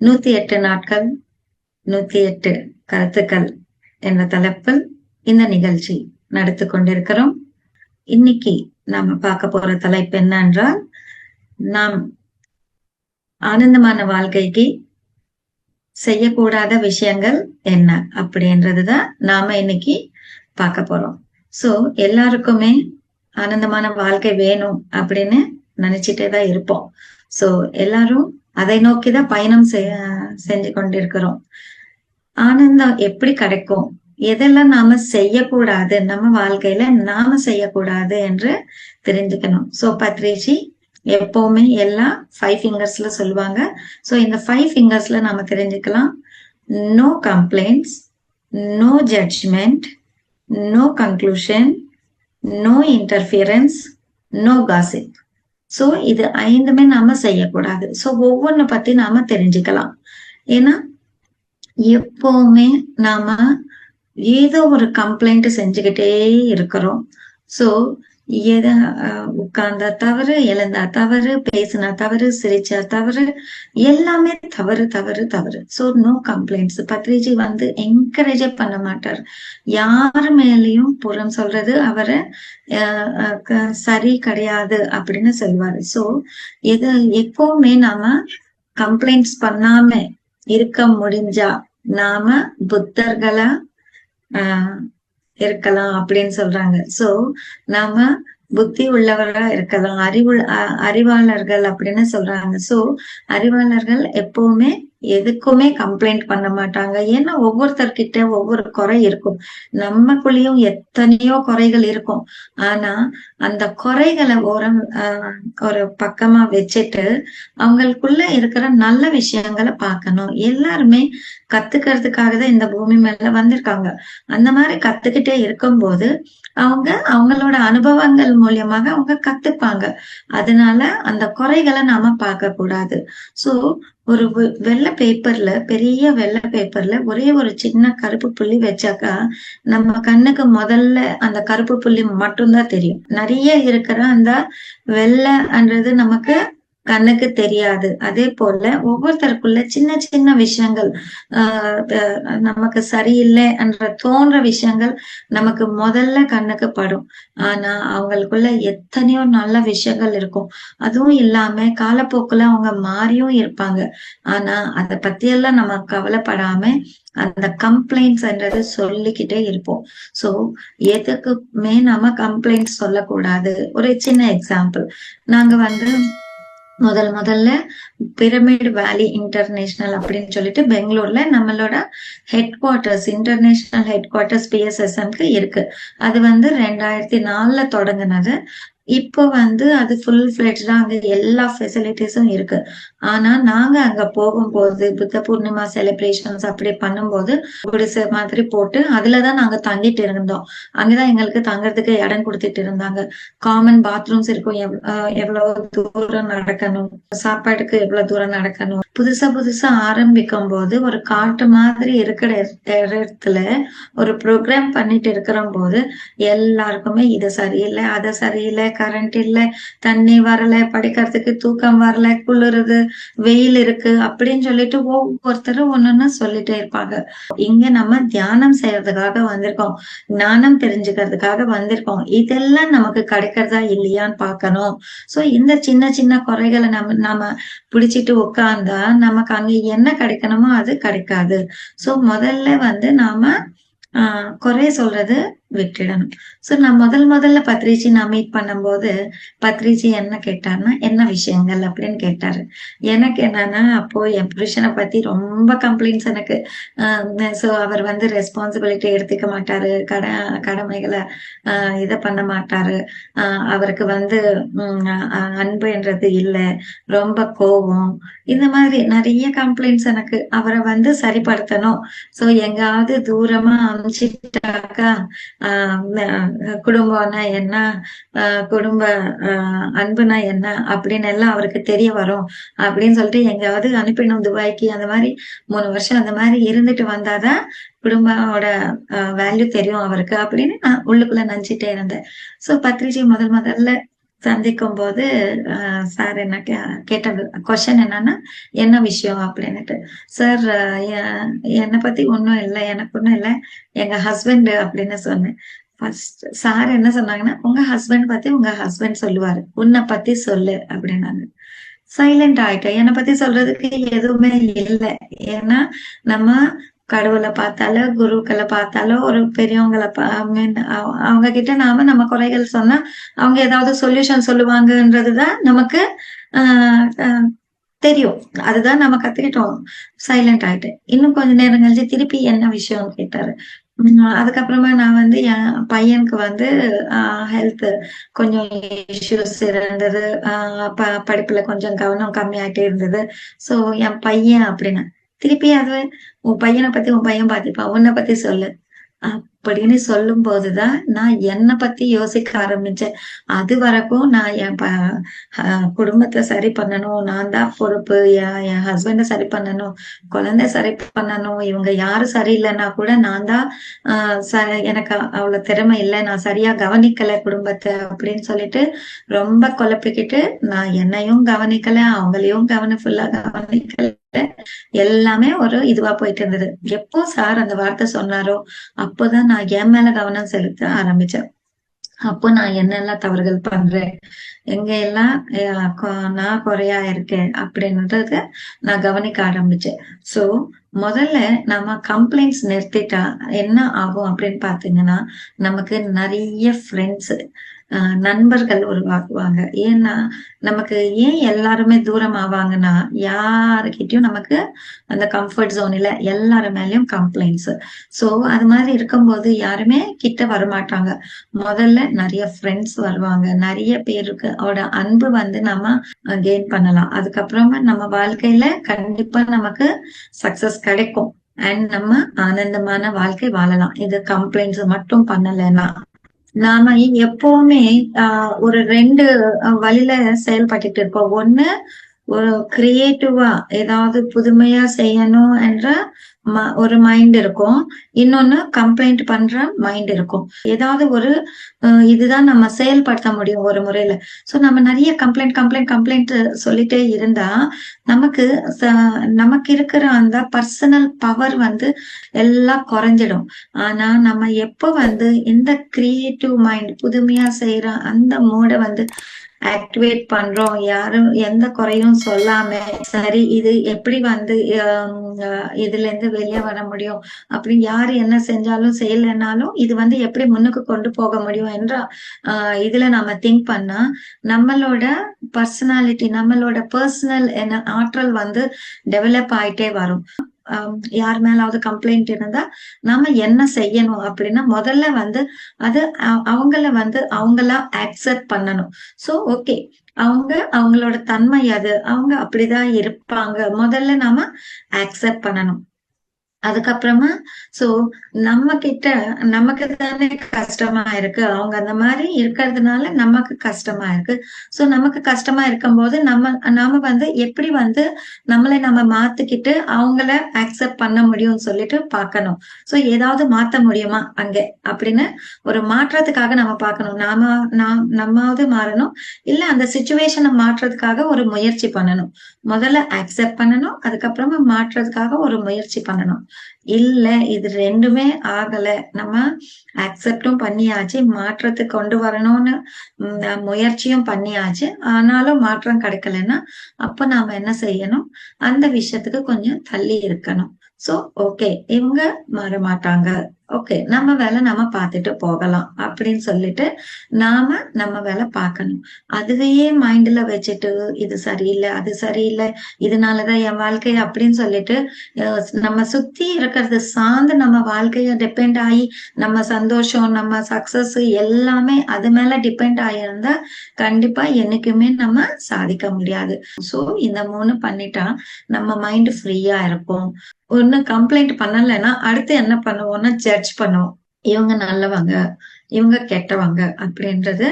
நூத்தி எட்டு நாட்கள் நூத்தி எட்டு கருத்துக்கள் என்ற தலைப்பில் இந்த நிகழ்ச்சி நடத்து கொண்டிருக்கிறோம். இன்னைக்கு நாம பார்க்க போற தலைப்பு என்னென்றால் நாம் ஆனந்தமான வாழ்க்கைக்கு செய்யக்கூடாத விஷயங்கள் என்ன அப்படின்றதுதான் நாம இன்னைக்கு பார்க்க போறோம். சோ எல்லாருக்குமே ஆனந்தமான வாழ்க்கை வேணும் அப்படின்னு நினைச்சிட்டே தான் இருப்போம். சோ எல்லாரும் அதை நோக்கிதான் பயணம் செய்ய செஞ்சு கொண்டிருக்கிறோம். ஆனந்தம் எப்படி கிடைக்கும்? எதெல்லாம் நாம செய்யக்கூடாது? நம்ம வாழ்க்கையில நாம செய்யக்கூடாது என்று தெரிஞ்சுக்கணும். சோ பத்ரிஜி எப்பவுமே எல்லாம் ஃபைவ் ஃபிங்கர்ஸ்ல சொல்லுவாங்க. சோ இந்த ஃபைவ் ஃபிங்கர்ஸ்ல நாம தெரிஞ்சுக்கலாம். No complaints no judgement no conclusion no interference no gossip so இது ஐந்துமே நாம செய்யக்கூடாது. சோ ஒவ்வொன்னு பத்தி நாம தெரிஞ்சுக்கலாம். ஏன்னா எப்பவுமே நாம ஏதோ ஒரு கம்ப்ளைண்ட் செஞ்சுக்கிட்டே இருக்கிறோம். சோ எத உட்கார்ந்தா தவறு எழுந்தா தவறு பேசினா தவறு சிரிச்சா தவறு எல்லாமே தவறு தவறு தவறு. சோ நோ கம்ப்ளைண்ட்ஸ் பத்ரிஜி வந்து என்கரேஜ் பண்ண மாட்டார். யார் மேலயும் புறம் சொல்றது அவரை சரி கிடையாது அப்படின்னு சொல்லுவாரு சோ எது எப்பவுமே நாம கம்ப்ளைண்ட்ஸ் பண்ணாம இருக்க முடிஞ்சா நாம புத்தர்களா ஆஹ் இருக்கலாம் அப்படின்னு சொல்றாங்க. சோ நாம புத்தி உள்ளவரா இருக்கலாம் அறிவு அறிவாளர்கள் அப்படின்னு சொல்றாங்க. சோ அறிவாளர்கள் எப்பவுமே எதுக்குமே கம்ப்ளைண்ட் பண்ண மாட்டாங்க. ஏன்னா ஒவ்வொருத்தர்கிட்ட ஒவ்வொரு குறை இருக்கும். நம்மக்குள்ளேயும் எத்தனையோ குறைகள் இருக்கும். ஆனா அந்த குறைகளை ஓரம் ஒரு பக்கமா வச்சுட்டு அவங்களுக்குள்ள இருக்கிற நல்ல விஷயங்களை பார்க்கணும். எல்லாருமே கத்துக்கிறதுக்காக தான் இந்த பூமி மேல வந்திருக்காங்க. அந்த மாதிரி கத்துக்கிட்டே இருக்கும்போது அவங்க அவங்களோட அனுபவங்கள் மூலியமாக அவங்க கத்துப்பாங்க. அதனால அந்த குறைகளை நாம பார்க்க கூடாது சோ ஒரு வெள்ளை பேப்பர்ல பெரிய வெள்ளை பேப்பர்ல ஒரே ஒரு சின்ன கருப்பு புள்ளி வச்சாக்கா நம்ம கண்ணுக்கு முதல்ல அந்த கருப்பு புள்ளி மட்டும்தான் தெரியும். நிறைய இருக்கிற அந்த வெள்ளைன்றது நமக்கு கண்ணுக்கு தெரியாது. அதே போல ஒவ்வொருத்தருக்குள்ள சின்ன சின்ன விஷயங்கள் ஆஹ் நமக்கு சரியில்லை என்ற தோன்ற விஷயங்கள் நமக்கு முதல்ல கண்ணுக்கு படும். ஆனா அவங்களுக்குள்ள எத்தனையோ நல்ல விஷயங்கள் இருக்கும். அதுவும் இல்லாம காலப்போக்குல அவங்க மாறியும் இருப்பாங்க. ஆனா அதை பத்தியெல்லாம் நம்ம கவலைப்படாம அந்த கம்ப்ளைண்ட்ஸ்ன்றது சொல்லிக்கிட்டே இருப்போம். சோ எதுக்குமே நம்ம கம்ப்ளைண்ட்ஸ் சொல்லக்கூடாது. ஒரு சின்ன எக்ஸாம்பிள் நாங்க வந்து முதல் முதல்ல பிரமிட் வேலி இன்டர்நேஷனல் அப்படின்னு சொல்லிட்டு பெங்களூர்ல நம்மளோட headquarters international headquarters பிஎஸ்எஸ்எம்க்கு இருக்கு. அது வந்து ரெண்டாயிரத்தி நாலுல தொடங்கினது. இப்போ வந்து அது ஃபுல் ஃபிளட்ஜா அங்க எல்லா ஃபெசிலிட்டிஸும் இருக்கு. ஆனா நாங்க அங்க போகும்போது புத்த பூர்ணிமா செலிப்ரேஷன்ஸ் அப்படி பண்ணும்போது குடிசை மாதிரி போட்டு அதுலதான் நாங்க தங்கிட்டு இருந்தோம். அங்கதான் எங்களுக்கு தங்கறதுக்கு இடம் கொடுத்துட்டு இருந்தாங்க. காமன் பாத்ரூம்ஸ் இருக்கும். எவ்வளவு தூரம் நடக்கணும்? சாப்பாட்டுக்கு எவ்வளவு தூரம் நடக்கணும்? புதுசா புதுசா ஆரம்பிக்கும் போது ஒரு காட்டு மாதிரி இருக்கிற இடத்துல ஒரு ப்ரோக்ராம் பண்ணிட்டு இருக்கிற போது எல்லாருக்குமே இது சரியில்லை அதை சரியில்லை கரண்ட் இல்ல தண்ணி வரல படிக்கிறதுக்கு தூக்கம் வரல குளிருது வெயில் இருக்கு அப்படின்னு சொல்லிட்டு ஒவ்வொருத்தரும் ஒன்னொன்னு சொல்லிட்டே இருப்பாங்க. இங்க நம்ம தியானம் செய்யறதுக்காக வந்திருக்கோம். ஞானம் தெரிஞ்சுக்கிறதுக்காக வந்திருக்கோம். இதெல்லாம் நமக்கு கிடைக்கிறதா இல்லையான்னு பாக்கணும் சோ இந்த சின்ன சின்ன குறைகளை நம்ம நாம பிடிச்சிட்டு உட்கார்ந்தா நமக்கு அங்க என்ன கிடைக்கணுமோ அது கிடைக்காது. சோ முதல்ல வந்து நாம ஆஹ் குறை சொல்றது விட்டுடணும். சோ நான் முதல் முதல்ல பத்ரிஜி நான் மீட் பண்ணும்போது பத்ரிஜி என்ன கேட்டாருன்னா என்ன விஷயங்கள்? அப்படின்னு கேட்டாரு. எனக்கு என்னன்னா அப்போ என் புருஷனை பத்தி ரொம்ப கம்ப்ளைண்ட்ஸ் எனக்கு. சோ அவர் வந்து ரெஸ்பான்சிபிலிட்டி எடுத்துக்க மாட்டாரு. கட கடமைகளை ஆஹ் இதை பண்ண மாட்டாரு. ஆஹ் அவருக்கு வந்து அன்புன்றது இல்லை. ரொம்ப கோபம் இந்த மாதிரி நிறைய கம்ப்ளைண்ட்ஸ் எனக்கு. அவரை வந்து சரிப்படுத்தணும். சோ எங்காவது தூரமா அனுப்பிச்சிட்டாக்கா குடும்பம்னா என்ன? குடும்ப அன்புனா என்ன? அப்படின்னு எல்லாம் அவருக்கு தெரிய வரும். அப்படின்னு சொல்லிட்டு எங்காவது அனுப்பிடணும். துபாய்க்கு அந்த மாதிரி மூணு வருஷம் அந்த மாதிரி இருந்துட்டு வந்தாதான் குடும்பமோட வேல்யூ தெரியும் அவருக்கு அப்படின்னு நான் உள்ளுக்குள்ள நினைச்சிட்டே இருந்தேன். சோ பத்ரிஜி முதல் முதல்ல சந்திக்கும் போது சார் என்ன கேட்டது கொஷன் என்னன்னா என்ன விஷயம் அப்படின்னுட்டு. சார் என்னை பத்தி ஒன்றும் இல்லை எனக்கு ஒன்றும் இல்லை எங்க ஹஸ்பண்ட் அப்படின்னு சொன்னேன். ஃபர்ஸ்ட் சார் என்ன சொன்னாங்கன்னா உங்க ஹஸ்பண்ட் பத்தி உங்க ஹஸ்பண்ட் சொல்லுவாரு. உன்னை பத்தி சொல்லு அப்படின்னாங்க. சைலண்ட் ஆயிட்டேன். என்னை பத்தி சொல்றதுக்கு எதுவுமே இல்லை. ஏன்னா நம்ம கடவுளை பார்த்தாலோ குருக்களை பார்த்தாலோ ஒரு பெரியவங்களை அவங்க கிட்ட நாம நம்ம குறைகள் சொன்னா அவங்க ஏதாவது சொல்யூஷன் சொல்லுவாங்கன்றதுதான் நமக்கு தெரியும். அதுதான் நம்ம கத்துக்கிட்டோம். சைலண்ட் ஆயிட்டு. இன்னும் கொஞ்ச நேரம் கழிச்சு திருப்பி என்ன விஷயம் கேட்டாரு? அதுக்கப்புறமா நான் வந்து என் பையனுக்கு வந்து ஹெல்த் கொஞ்சம் இஷ்யூஸ் இருந்தது. படிப்புல கொஞ்சம் கவனம் கம்மியாயிட்டே இருந்தது. சோ என் பையன் அப்படின்னு திருப்பி அது உன் பையனை பத்தி உன் பையன் பாத்துப்பான். உன்னை பத்தி சொல்லு. அப்படின்னு சொல்லும் போதுதான் நான் என்னை பத்தி யோசிக்க ஆரம்பிச்சேன். அது வரைக்கும் நான் என் குடும்பத்தை சரி பண்ணணும். நான் தான் பொறுப்பு. என் என் ஹஸ்பண்ட சரி பண்ணணும். குழந்தை சரி பண்ணணும். இவங்க யாரும் சரியில்லைன்னா கூட நான் தான் எனக்கு அவ்வளவு திறமை இல்லை. நான் சரியா கவனிக்கல குடும்பத்தை அப்படின்னு சொல்லிட்டு ரொம்ப குழப்பிக்கிட்டு நான் என்னையும் கவனிக்கல அவங்களையும் கவனிஃபுல்லா கவனிக்கல. எல்லாமே ஒரு இதுவா போயிட்டு இருந்தது. எப்போ சார் அந்த வார்த்தை சொன்னாரோ அப்போதான் நான் என் மேல கவனம் செலுத்த ஆரம்பிச்சேன். அப்போ நான் என்னெல்லாம் தவறுகள் பண்றேன்? எங்க எல்லாம் நான் குறையா இருக்கேன் அப்படின்றத நான் கவனிக்க ஆரம்பிச்சேன். சோ முதல்ல நம்ம கம்ப்ளைண்ட்ஸ் நிறுத்திட்டா என்ன ஆகும் அப்படின்னு பாத்தீங்கன்னா நமக்கு நிறைய ஃப்ரெண்ட்ஸ் நண்பர்கள் உருவாக்குவாங்க. ஏன்னா நமக்கு ஏன் எல்லாருமே தூரம் ஆவாங்கன்னா யாருக்கிட்டயும் நமக்கு அந்த கம்ஃபர்ட் ஜோன் இல்ல எல்லாரு மேலயும் கம்ப்ளைண்ட்ஸ் சோ அது மாதிரி இருக்கும்போது யாருமே கிட்ட வரமாட்டாங்க. முதல்ல நிறைய ஃப்ரெண்ட்ஸ் வருவாங்க. நிறைய பேருக்கு அவட அன்பு வந்து நம்ம கெயின் பண்ணலாம். அதுக்கப்புறமா நம்ம வாழ்க்கையில கண்டிப்பா நமக்கு சக்சஸ் கிடைக்கும். அண்ட் நம்ம ஆனந்தமான வாழ்க்கை வாழலாம். இது கம்ப்ளைண்ட்ஸ் மட்டும் பண்ணலைன்னா. நாம எப்பவுமே ஆஹ் ஒரு ரெண்டு வழியில செயல்பட்டுட்டு இருப்போம். ஒண்ணு ஒரு கிரியேட்டிவா ஏதாவது புதுமையா செய்யணும் என்ற ஒரு மைண்ட் இருக்கும். இன்னொன்னு கம்ப்ளைண்ட் பண்ற மைண்ட் இருக்கும். ஏதாவது ஒரு இதுதான் நம்ம செயல்படுத்த முடியும் ஒரு முறையில. சோ நம்ம நிறைய கம்ப்ளைண்ட் கம்ப்ளைண்ட் கம்ப்ளைண்ட் சொல்லிட்டே இருந்தா நமக்கு நமக்கு இருக்கிற அந்த பர்சனல் பவர் வந்து எல்லாம் குறைஞ்சிடும். ஆனா நம்ம எப்ப வந்து இந்த கிரியேட்டிவ் மைண்ட் புதுமையா செய்யற அந்த மூடை வந்து ஆக்டிவேட் பண்றோம் யாரும் எந்த குறையும் சொல்லாம சரி இது எப்படி வந்து இதுல இருந்து வெளியே வர முடியும்? அப்படி யாரு என்ன செஞ்சாலும் செய்யலைன்னாலும் இது வந்து எப்படி முன்னுக்கு கொண்டு போக முடியும் என்ற ஆஹ் இதுல நம்ம திங்க் பண்ணா நம்மளோட பர்சனாலிட்டி நம்மளோட பர்சனல் என்ன ஆற்றல் வந்து டெவலப் ஆயிட்டே வரும். யார் மேலாவது கம்ப்ளைண்ட் இருந்தா நாம என்ன செய்யணும் அப்படின்னா முதல்ல வந்து அது அவங்கள வந்து அவங்களா ஆக்செப்ட் பண்ணணும். சோ ஓகே அவங்க அவங்களோட தன்மை அது அவங்க அப்படிதான் இருப்பாங்க. முதல்ல நாம அக்செப்ட் பண்ணணும். அதுக்கப்புறமா சோ நம்ம கிட்ட நமக்கு தானே கஷ்டமா இருக்கு. அவங்க அந்த மாதிரி இருக்கிறதுனால நமக்கு கஷ்டமா இருக்கு. சோ நமக்கு கஷ்டமா இருக்கும்போது நம்ம நாம வந்து எப்படி வந்து நம்மளை நம்ம மாத்திக்கிட்டு அவங்கள அக்செப்ட் பண்ண முடியும்னு சொல்லிட்டு பார்க்கணும். சோ ஏதாவது மாத்த முடியுமா அங்க? அப்படின்னு ஒரு மாற்றத்துக்காக நம்ம பார்க்கணும். நாம நாம் நம்மாவது மாறணும். இல்ல அந்த சுச்சுவேஷனை மாற்றுறதுக்காக ஒரு முயற்சி பண்ணணும். முதல்ல அக்செப்ட் பண்ணணும் அதுக்கப்புறமா மாற்றுறதுக்காக ஒரு முயற்சி பண்ணணும். இல்ல இது ரெண்டுமே ஆகல. நம்ம அக்செப்டும் பண்ணியாச்சு மாற்றத்தை கொண்டு வரணும்னு முயற்சியும் பண்ணியாச்சு. ஆனாலும் மாற்றம் கிடைக்கலன்னா அப்ப நாம என்ன செய்யணும்? அந்த விஷயத்துக்கு கொஞ்சம் தள்ளி இருக்கணும். சோ ஓகே இவங்க மாற மாட்டாங்க. ஓகே நம்ம வேலை நம்ம பார்த்துட்டு போகலாம் அப்படின்னு சொல்லிட்டு நாம நம்ம வேலை பார்க்கணும். அதுவையே மைண்ட்ல வச்சுட்டு இது சரியில்லை அது சரியில்லை இதனாலதான் என் வாழ்க்கை அப்படின்னு சொல்லிட்டு நம்ம சுத்தி இருக்கிறது சார்ந்து நம்ம வாழ்க்கைய டிபெண்ட் ஆகி நம்ம சந்தோஷம் நம்ம சக்சஸ் எல்லாமே அது மேல டிபெண்ட் ஆகியிருந்தா கண்டிப்பா என்னைக்குமே நம்ம சாதிக்க முடியாது. சோ இந்த மூணு பண்ணிட்டா நம்ம மைண்ட் ஃப்ரீயா இருக்கும் ஒன்னு கம்ப்ளைண்ட் பண்ணலைன்னா அடுத்து என்ன பண்ணுவோம்னா ஜட்ஜ் பண்ணுவோம் இவங்க நல்லவங்க இவங்க கெட்டவங்க அப்படின்றது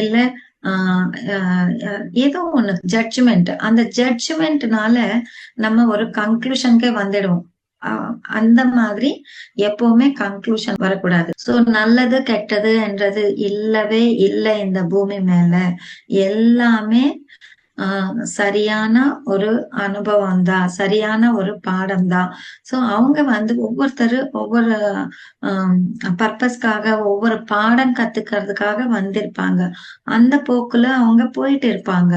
இல்ல ஏதோ ஒண்ணு ஜட்ஜ்மெண்ட் அந்த ஜட்ஜ்மெண்ட்னால நம்ம ஒரு கன்க்ளூஷனுக்கே வந்துடுவோம். அந்த மாதிரி எப்பவுமே கன்க்ளூஷன் வரக்கூடாது. சோ நல்லது கெட்டது என்றது இல்லவே இல்லை இந்த பூமி மேல. எல்லாமே சரியான ஒரு அனுபவம் தான் சரியான ஒரு பாடம் தான் சோ அவங்க வந்து ஒவ்வொருத்தரும் ஒவ்வொரு பர்பஸ்க்காக ஒவ்வொரு பாடம் கத்துக்கிறதுக்காக வந்திருப்பாங்க. அந்த போக்குல அவங்க போயிட்டு இருப்பாங்க.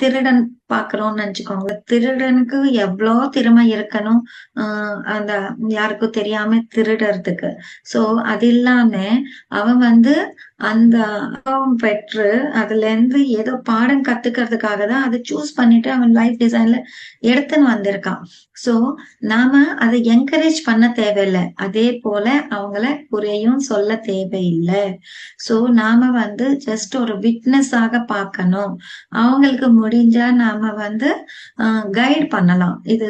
திருடன் பாக்குறோம்னு நினைச்சுக்கோங்க. திருடனுக்கு எவ்வளவு திறமை இருக்கணும் ஆஹ் அந்த யாருக்கும் தெரியாம திருடுறதுக்கு. சோ அது இல்லாம அவன் வந்து அந்த அனுபவம் பெற்று அதுல இருந்து ஏதோ பாடம் கத்துக்கிறதுக்காக தான் அதை சூஸ் பண்ணிட்டு அவன் லைஃப் டிசைன்ல எடுத்துன்னு வந்திருக்கான். சோ நாம அதை என்கரேஜ் பண்ண தேவையில்லை. அதே போல அவங்கள குறையும் சொல்ல தேவையில்லை. சோ நாம வந்து ஜஸ்ட் ஒரு விட்னஸ் ஆக பார்க்கணும். அவங்களுக்கு முடிஞ்சா நாம வந்து கைட் பண்ணலாம். இது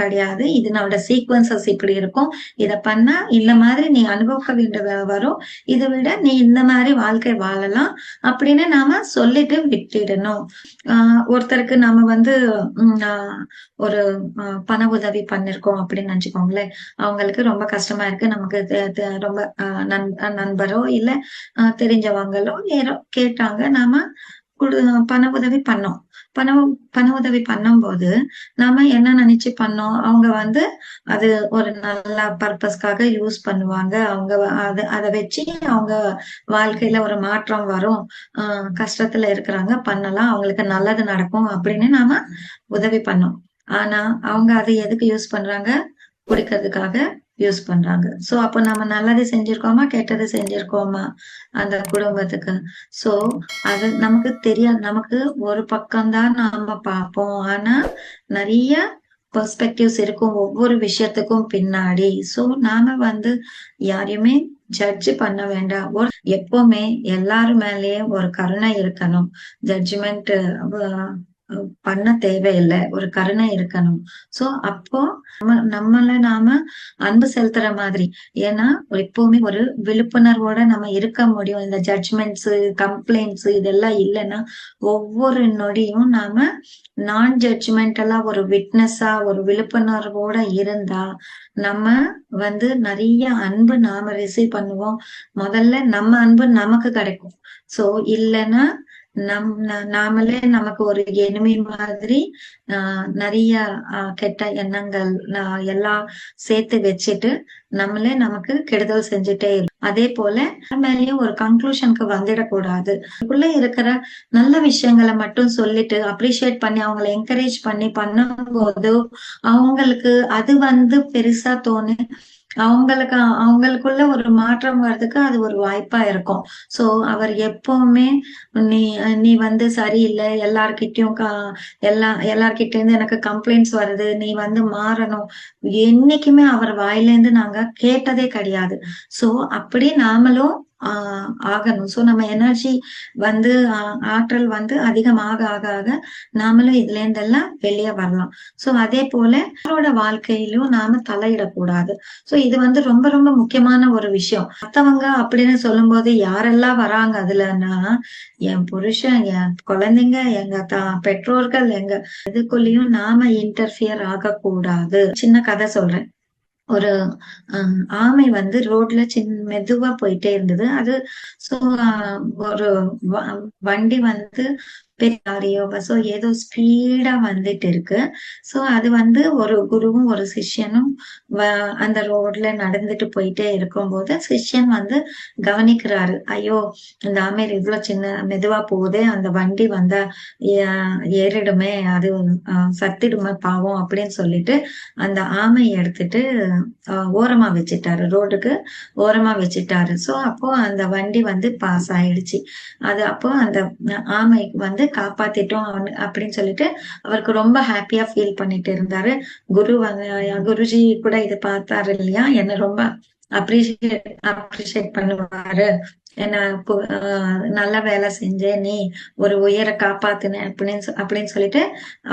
கிடையாது. இது நம்மளோட சீக்வன்சஸ் இப்படி இருக்கும். இத பண்ணா இந்த மாதிரி நீ அனுபவிக்க வேண்டிய வரும். இதை விட நீ இந்த மாதிரி வாழ்க்கை வாழலாம் அப்படின்னு நாம சொல்லிட்டு விட்டுடணும். ஆஹ் ஒருத்தருக்கு நாம வந்து ஒரு பண உதவி பண்ணிருக்கோம் அப்படின்னு நினைச்சுக்கோங்களேன். அவங்களுக்கு ரொம்ப கஷ்டமா இருக்கு. நமக்கு ரொம்ப நண்பரோ இல்ல தெரிஞ்சவங்களோ யாரோ கேட்டாங்க. நாம பண உதவி பண்ணோம். பண பண உதவி பண்ணும்போது நாம என்ன நினைச்சு பண்ணோம்? அவங்க வந்து அது ஒரு நல்ல பர்பஸ்க்காக யூஸ் பண்ணுவாங்க. அவங்க அத அதை வச்சு அவங்க வாழ்க்கையில ஒரு மாற்றம் வரும். ஆஹ் கஷ்டத்துல இருக்கிறாங்க பண்ணலாம். அவங்களுக்கு நல்லது நடக்கும் அப்படின்னு நாம உதவி பண்ணோம். ஆனா அவங்க அதை எதுக்கு யூஸ் பண்றாங்க? குடிக்கிறதுக்காக யூஸ் பண்றாங்க. சோ அப்ப நம்ம நல்லது செஞ்சிருக்கோமா கெட்டது செஞ்சிருக்கோமா அந்த குடும்பத்துக்கு? சோ அது நமக்கு தெரியாது. நமக்கு ஒரு பக்கம்தான் நாம பார்ப்போம். ஆனா நிறைய பெர்ஸ்பெக்டிவ்ஸ் இருக்கும் ஒவ்வொரு விஷயத்துக்கும் பின்னாடி. சோ நாம வந்து யாரையுமே ஜட்ஜ் பண்ண வேண்டாம். ஒரு எப்பவுமே எல்லாரும் மேலேயே ஒரு கருணை இருக்கணும். ஜட்ஜ்மெண்ட் பண்ண தேவையில்லை. ஒரு கருணை இருக்கணும். சோ அப்போ நம்ம நம்மள நாம அன்பு செலுத்துற மாதிரி. ஏன்னா எப்பவுமே ஒரு விழிப்புணர்வோட நம்ம இருக்க முடியும். இந்த ஜட்ஜ்மெண்ட்ஸ் கம்ப்ளைண்ட்ஸ் இதெல்லாம் இல்லைன்னா ஒவ்வொரு நொடியும் நாம நான் ஜட்ஜ்மெண்டலா ஒரு விட்னஸா ஒரு விழிப்புணர்வோட இருந்தா நம்ம வந்து நிறைய அன்பு நாம ரிசீவ் பண்ணுவோம். முதல்ல நம்ம அன்பு நமக்கு கிடைக்கும். சோ இல்லைன்னா நம் நாமளே நமக்கு ஒரு எனிமை மாதிரி ஆஹ் நிறைய கெட்ட எண்ணங்கள் எல்லாம் சேர்த்து வச்சுட்டு நம்மளே நமக்கு கெடுதல் செஞ்சுட்டே இருக்கும் அதே போல மேலேயும் ஒரு கன்க்ளூஷனுக்கு வந்துடக்கூடாது. அதுக்குள்ள இருக்கிற நல்ல விஷயங்களை மட்டும் சொல்லிட்டு அப்ரிஷியேட் பண்ணி அவங்களை என்கரேஜ் பண்ணி பண்ணும்போது அவங்களுக்கு அது வந்து பெருசா தோணு அவங்களுக்கு அவங்களுக்குள்ள ஒரு மாற்றம் வர்றதுக்கு அது ஒரு வாய்ப்பா இருக்கும். சோ அவர் எப்பவுமே நீ நீ வந்து சரியில்லை எல்லார்கிட்டயும் எல்லா எல்லார்கிட்ட இருந்து எனக்கு கம்ப்ளைண்ட்ஸ் வருது நீ வந்து மாறணும். என்னைக்குமே அவர் வாயிலேருந்து நாங்க கேட்டதே கிடையாது. சோ அப்படி நாமளும் ஆஹ் ஆகணும். சோ நம்ம எனர்ஜி வந்து ஆற்றல் வந்து அதிகமாக ஆக ஆக நாமளும் இதுல இருந்தெல்லாம் வெளியே வரலாம். சோ அதே போல அவரோட வாழ்க்கையிலும் நாம தலையிடக்கூடாது. சோ இது வந்து ரொம்ப ரொம்ப முக்கியமான ஒரு விஷயம். மத்தவங்க அப்படின்னு சொல்லும் போது யாரெல்லாம் வராங்க அதுலன்னா என் புருஷன் என் குழந்தைங்க எங்க தா பெற்றோர்கள் எங்க இதுக்குள்ளயும் நாம இன்டர்ஃபியர் ஆகக்கூடாது. சின்ன கதை சொல்றேன். ஒரு ஆமை வந்து ரோட்ல சின்ன மெதுவா போயிட்டே இருந்தது. அது சோ ஒரு வண்டி வந்து பெரிய பஸ்ஸோ ஏதோ ஸ்பீடா வந்துட்டு இருக்கு. சோ அது வந்து ஒரு குருவும் ஒரு சிஷ்யனும் அந்த ரோட்ல நடந்துட்டு போயிட்டே இருக்கும்போது சிஷ்யன் வந்து கவனிக்கிறாரு. ஐயோ இந்த ஆமையர் இவ்வளவு சின்ன மெதுவா போகுதே அந்த வண்டி வந்தா ஏறிடுமே அது சத்திடுமே பாவம் அப்படின்னு சொல்லிட்டு அந்த ஆமையை எடுத்துட்டு ஓரமா வச்சுட்டாரு. ரோடுக்கு ஓரமா வச்சுட்டாரு. சோ அப்போ அந்த வண்டி வந்து பாஸ் ஆயிடுச்சு. அது அப்போ அந்த ஆமைக்கு வந்து காப்பாத்திட்டோம் அப்படின்னு சொல்லிட்டு அவருக்கு ரொம்ப ஹாப்பியா ஃபீல் பண்ணிட்டு இருந்தாரு. குரு குருஜி கூட இதை பார்த்தாரு இல்லையா? என்ன ரொம்ப அப்ரிஷியேட் அப்ரிஷியேட் பண்ணுவாரு. என்ன நல்ல வேலை செஞ்ச நீ ஒரு உயர காப்பாத்துன அப்படின்னு அப்படின்னு சொல்லிட்டு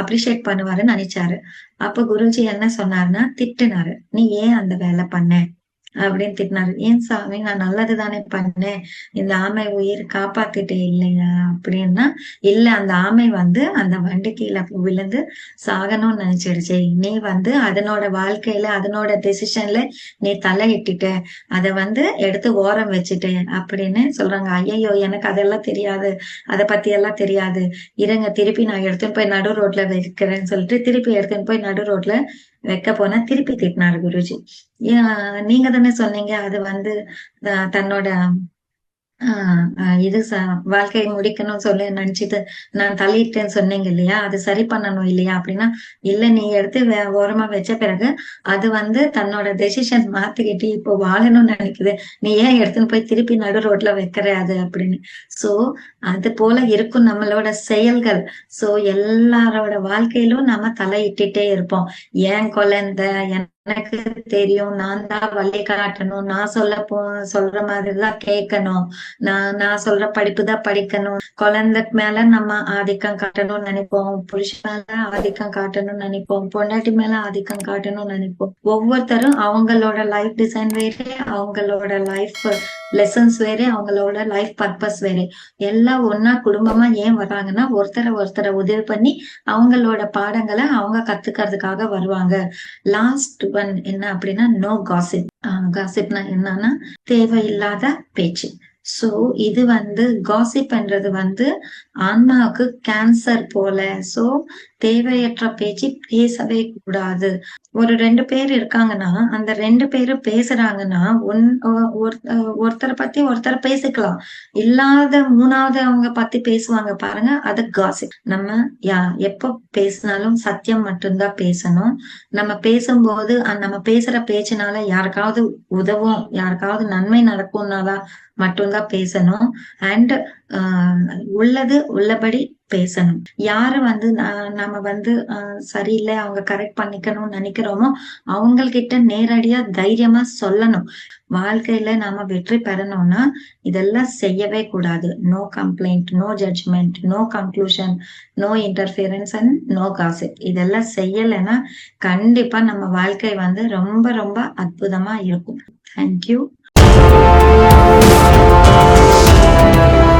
அப்ரிஷியேட் பண்ணுவாருன்னு நினைச்சாரு. அப்ப குருஜி என்ன சொன்னாருன்னா திட்டுனாரு. நீ ஏன் அந்த வேலை பண்ண? அப்படின்னு திட்டினாரு. ஏன் சாமி நான் நல்லது தானே பண்ணேன். இந்த ஆமை உயிர் காப்பாத்திட்டே இல்லையா? அப்படின்னா இல்ல அந்த ஆமை வந்து அந்த வண்டி கீழே விழுந்து சாகணும்னு நினைச்சிடுச்சு நீ வந்து அதனோட வாழ்க்கையில அதனோட டெசிஷன்ல நீ தலையிட்டுட்ட. அதை வந்து எடுத்து ஓரம் வச்சுட்டேன் அப்படின்னு சொல்றாங்க. ஐயோ எனக்கு அதெல்லாம் தெரியாது. அதை பத்தி எல்லாம் தெரியாது. இருங்க திருப்பி நான் எடுத்துன்னு போய் நடு ரோட்ல வைக்கிறேன்னு சொல்லிட்டு திருப்பி எடுத்துன்னு போய் நடு ரோட்ல வைக்க போனா திருப்பி திட்டினார் குருஜி. ஏன் நீங்க தானே சொன்னீங்க அது வந்து தன்னோட இது வாழ்க்கையை முடிக்கணும்னு சொல்லி நினைச்சிட்டு நான் தலையிட்டேன்னு சொன்னீங்க இல்லையா? அது சரி பண்ணணும் இல்லையா? அப்படின்னா இல்ல நீ எடுத்து ஓரமா வச்ச பிறகு அது வந்து தன்னோட டெசிஷன் மாத்திக்கிட்டு இப்போ வாழணும்னு நினைக்குது. நீ ஏன் எடுத்துன்னு போய் திருப்பி நடு ரோட்ல வைக்கிற அது? அப்படின்னு. சோ அது போல இருக்கும் நம்மளோட செயல்கள். சோ எல்லாரோட வாழ்க்கையிலும் நம்ம தலையிட்டுட்டே இருப்போம். ஏன் குழந்தை? எனக்கு தெரியும். நான் தான் வழி காட்டணும். நான் சொல்ல போ சொல்ற மாதிரிதான் கேட்கணும். நான் நான் சொல்ற படிப்பு தான் படிக்கணும். குழந்தை மேல நம்ம ஆதிக்கம் காட்டணும்னு நினைப்போம். புருஷன் மேல ஆதிக்கம் காட்டணும்னு நினைப்போம். பொண்டாட்டி மேல ஆதிக்கம் காட்டணும்னு நினைப்போம். ஒவ்வொருத்தரும் அவங்களோட லைஃப் டிசைன் வேறு அவங்களோட லைஃப் லெசன்ஸ் வேறு அவங்களோட லைஃப் பர்பஸ் வேறு. எல்லாம் ஒன்னா குடும்பமா ஏன் வர்றாங்கன்னா ஒருத்தரை ஒருத்தரை உதவி பண்ணி அவங்களோட பாடங்களை அவங்க கத்துக்கிறதுக்காக வருவாங்க. லாஸ்ட் ஒன் என்ன அப்படின்னா நோ காசிப் காசிப்னா என்னன்னா தேவையில்லாத பேச்சு. சோ இது வந்து காசிப்ன்றது வந்து ஆன்மாவுக்கு கேன்சர் போல. சோ தேவையற்ற பேச்சு பேசவே கூடாது. ஒரு ரெண்டு பேர் இருக்காங்கன்னா அந்த ரெண்டு பேரும் பேசுறாங்கன்னா ஒன் ஒரு- ஒருத்தரை பத்தி ஒருத்தர் பேசிக்கலாம். இல்லாத மூணாவது அவங்க பத்தி பேசுவாங்க பாருங்க அது காசிப் நம்ம யா எப்ப பேசினாலும் சத்தியம் மட்டும்தான் பேசணும். நம்ம பேசும்போது நம்ம பேசுற பேச்சுனால யாருக்காவது உதவும் யாருக்காவது நன்மை நடக்கும்னால மட்டும்தான் பேசணும். அண்ட் உள்ளது உள்ளபடி பேசணும். யாரு வந்து நம்ம வந்து சரியில்லை அவங்க கரெக்ட் பண்ணிக்கணும்னு நினைக்கிறோமோ அவங்கள்கிட்ட நேரடியா தைரியமா சொல்லணும். வாழ்க்கையில நாம வெற்றி பெறணும்னா இதெல்லாம் செய்யவே கூடாது. No complaint no judgement no conclusion no interference and no gossip இதெல்லாம் செய்யலைன்னா கண்டிப்பா நம்ம வாழ்க்கை வந்து ரொம்ப ரொம்ப அற்புதமா இருக்கும். Thank you Thank you.